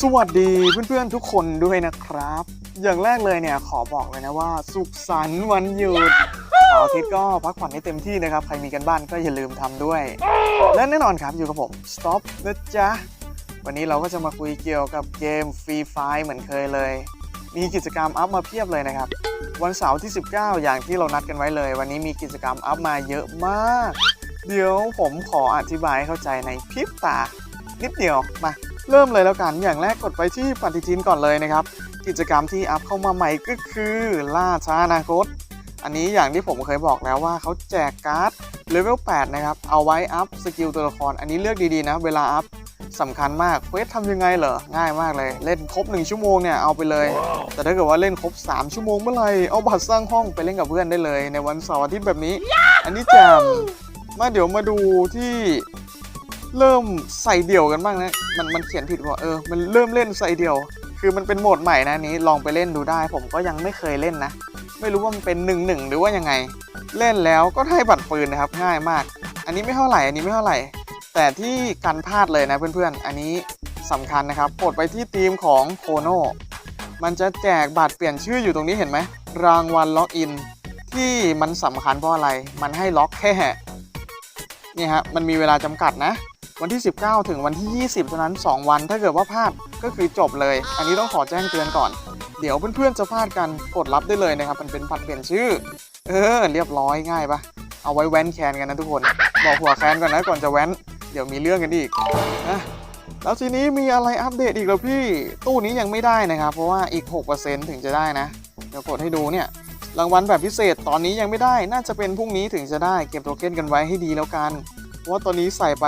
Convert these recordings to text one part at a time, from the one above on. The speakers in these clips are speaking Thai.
สวัสดีเพื่อนๆทุกคนด้วยนะครับ อย่างแรกเลยเนี่ยขอบอกเลยนะว่า สุขสันต์วันหยุดเสาร์อาทิตย์ก็พักผ่อนให้เต็มที่นะครับ ใครมีกันบ้านก็อย่าลืมทำด้วย และแน่นอนครับอยู่กับผม Stop นะจ๊ะ วันนี้เราก็จะมาคุยเกี่ยวกับเกม Free Fire เหมือนเคยเลย มีกิจกรรมอัพมาเพียบเลยนะครับ วันเสาร์ที่ 19 อย่างที่เรานัดกันไว้เลย วันนี้มีกิจกรรมอัพมาเยอะมาก เดี๋ยวผมขออธิบายให้เข้าใจในพริบตา นิดเดียวมา เริ่มเลยแล้วกันอย่างแรกกดไปที่ปฏิทินก่อนเลยนะครับ กิจกรรมที่อัพเข้ามาใหม่ก็คือล่าช้าอนาคต อันนี้อย่างที่ผมเคยบอกแล้วว่าเขาแจกการ์ดเลเวล8นะครับ เอาไว้อัพสกิลตัวละคร อันนี้เลือกดีๆนะ เวลาอัพสำคัญมากเควสทำยังไงเหรอ ง่ายมากเลย เล่นครบ 1 ชั่วโมงเนี่ยเอาไปเลยแต่ถ้าเกิดว่าเล่นครบ 3 ชั่วโมงเมื่อไหร่เอาบัตรสร้างห้องไปเล่นกับเพื่อนได้เลย ในวันเสาร์อาทิตย์แบบนี้อันนี้แจมมาเดี๋ยวมาดูที่ เริ่มใส่เดี่ยวกันบ้างนะมันมันเขียนผิดว่าเออมันเริ่มเล่นใส่เดี่ยว คือมันเป็นโหมดใหม่นะนี้ลองไปเล่นดูได้ ผมก็ยังไม่เคยเล่นนะ ไม่รู้ว่ามันเป็นหนึ่งหนึ่งหรือว่ายังไง เล่นแล้วก็ได้บัตรปืนนะครับง่ายมาก อันนี้ไม่เท่าไหร่อันนี้ไม่เท่าไหร่ แต่ที่กันพลาดเลยนะเพื่อนๆ อันนี้สำคัญนะครับกดไปที่ทีมของโคโนมันจะแจกบัตรเปลี่ยนชื่ออยู่ตรงนี้เห็นไหมรางวัลล็อกอินที่มันสำคัญเพราะอะไร มันให้ล็อกแค่นี่ฮะมันมีเวลาจำกัดนะ วันที่ 19 ถึงวันที่ 20เท่านั้น 2 วัน ถ้าเกิดว่าพลาดก็คือจบเลย อันนี้ต้องขอแจ้งเตือนก่อน เดี๋ยวเพื่อนๆจะพลาดกันกดรับได้เลยนะครับ มันเป็นบัตรเปลี่ยนชื่อ เออ เรียบร้อยง่ายปะเอาไว้แว้นแคนกันนะทุกคน บอกหัวแคนก่อนนะก่อนจะแว้น เดี๋ยวมีเรื่องกันอีกนะแล้วทีนี้มีอะไรอัปเดตอีกแล้วพี่ ตู้นี้ยังไม่ได้นะครับ เพราะว่าอีก 6%ถึงจะได้นะ เดี๋ยวกดให้ดูเนี่ย รางวัลแบบพิเศษตอนนี้ยังไม่ได้ น่าจะเป็นพรุ่งนี้ถึงจะได้ เก็บโทเค็นกันไว้ให้ดีแล้วกัน เพราะว่าตอนนี้ใส่ไป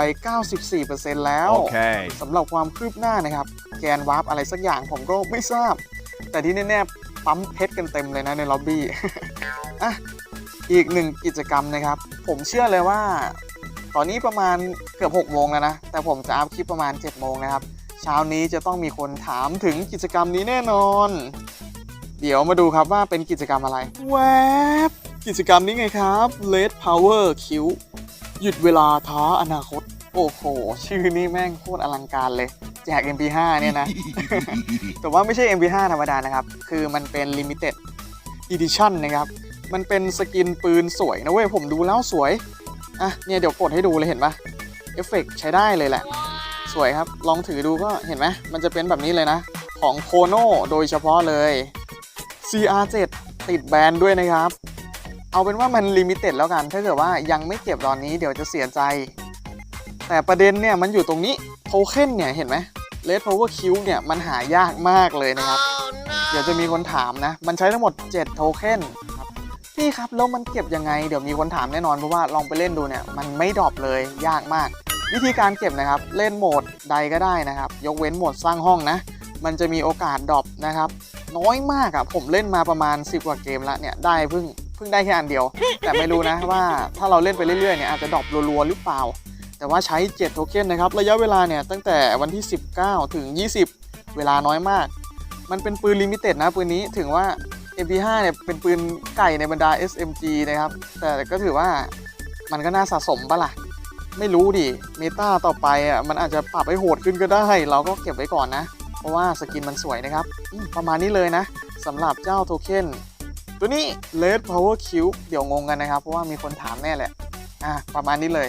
94%แล้ว Okay. สำหรับความคืบหน้านะครับ แกนวาร์ปอะไรสักอย่างผมก็ไม่ทราบ แต่ที่แน่ๆปั๊มเพชรกันเต็มเลยนะในล็อบบี้อะอีกหนึ่งกิจกรรมนะครับ ผมเชื่อเลยว่า ตอนนี้ประมาณเกือบ6โมงแล้วนะ แต่ผมจะอัพคลิปประมาณ7โมงนะครับ เช้านี้จะต้องมีคนถามถึงกิจกรรมนี้แน่นอน เดี๋ยวมาดูครับว่าเป็นกิจกรรมอะไร แวบกิจกรรมนี้ไงครับ Red Power Q หยุดเวลาท้าอนาคต โอ้โห ชื่อนี้แม่งโคตรอลังการเลย แจก MP5 เนี่ยนะ แต่ว่าไม่ใช่ MP5 ธรรมดานะครับ คือมันเป็น Limited Edition นะครับ มันเป็นสกินปืนสวยนะเว้ย ผมดูแล้วสวย อะ เนี่ยเดี๋ยวกดให้ดูเลยเห็นปะเอฟเฟกต์ใช้ได้เลยแหละ สวยครับ ลองถือดูก็เห็นไหมมันจะเป็นแบบนี้เลยนะ ของโคโนโดยเฉพาะเลย CR7 ติดแบรนด์ด้วยนะครับ เอาเป็นว่ามันลิมิเต็ดแล้วกัน ถ้าเกิดว่ายังไม่เก็บตอนนี้เดี๋ยวจะเสียใจ แต่ประเด็นเนี่ยมันอยู่ตรงนี้โทเค็นเนี่ยเห็นไหม Red Power Q เนี่ยมันหายากมากเลยนะครับเดี๋ยวจะมีคนถามนะ มันใช้ทั้งหมด 7 โทเค็นครับพี่ครับแล้วมันเก็บยังไง เดี๋ยวมีคนถามแน่นอนเพราะว่าลองไปเล่นดูเนี่ยมันไม่ดรอปเลยยากมาก วิธีการเก็บนะครับ เล่นโหมดใดก็ได้นะครับ ยกเว้นโหมดสร้างห้องนะ มันจะมีโอกาสดรอปนะครับ น้อยมากอะผมเล่นมาประมาณ 10 กว่าเกมแล้วเนี่ยได้เพิ่ง เพิ่งได้แค่อันเดียว แต่ไม่รู้นะว่าถ้าเราเล่นไปเรื่อยๆเนี่ยอาจจะดรอปรัวๆหรือเปล่า แต่ว่าใช้ 7 โทเค็นนะครับ ระยะเวลาเนี่ยตั้งแต่วันที่ 19 ถึง 20 เวลาน้อยมาก มันเป็นปืนลิมิเต็ดนะปืนนี้ถึงว่า MP5 เนี่ยเป็นปืนไก่ในบรรดา SMG นะครับ แต่ก็ถือว่ามันก็น่าสะสมปะล่ะ ไม่รู้ดิ เมตาต่อไปอะมันอาจจะปรับให้โหดขึ้นก็ได้ เราก็เก็บไว้ก่อนนะ เพราะว่าสกินมันสวยนะครับ ประมาณนี้เลยนะสำหรับเจ้าโทเค็น ตัวนี้ Red Power Cube เดี๋ยวงงกันนะครับ เพราะว่ามีคนถามแน่แหละ อะ ประมาณนี้เลย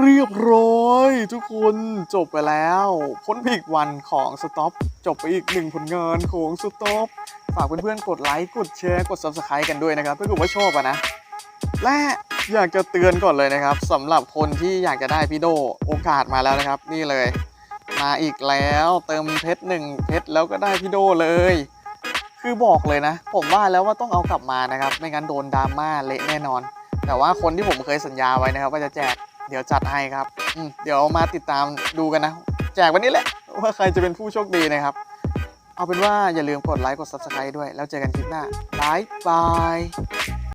เรียบร้อย ทุกคนจบไปแล้ว พ้นพีกวันของสต็อปจบไปอีกหนึ่งผลงานของสต็อปฝากเพื่อนๆกดไลค์กดแชร์กด Subscribe กันด้วยนะครับถ้าเกิดว่าชอบอะนะ และอยากจะเตือนก่อนเลยนะครับสำหรับคนที่อยากจะได้พี่โดโอกาสมาแล้วนะครับ นี่เลย มาอีกแล้วเติมเพชรหนึ่งเพชรแล้วก็ได้พี่โดเลย คือบอกเลยนะ ผมว่าแล้วว่าต้องเอากลับมานะครับ ไม่งั้นโดนดราม่าเละแน่นอน แต่ว่าคนที่ผมเคยสัญญาไว้นะครับว่าจะแจกเดี๋ยวจัดให้ครับอืเดี๋ยวมาติดตามดูกันนะ แจกวันนี้แหละ ว่าใครจะเป็นผู้โชคดีนะครับ เอาเป็นว่าอย่าลืมกดไลค์กด subscribe ด้วย แล้วเจอกันคลิปหน้าบายบาย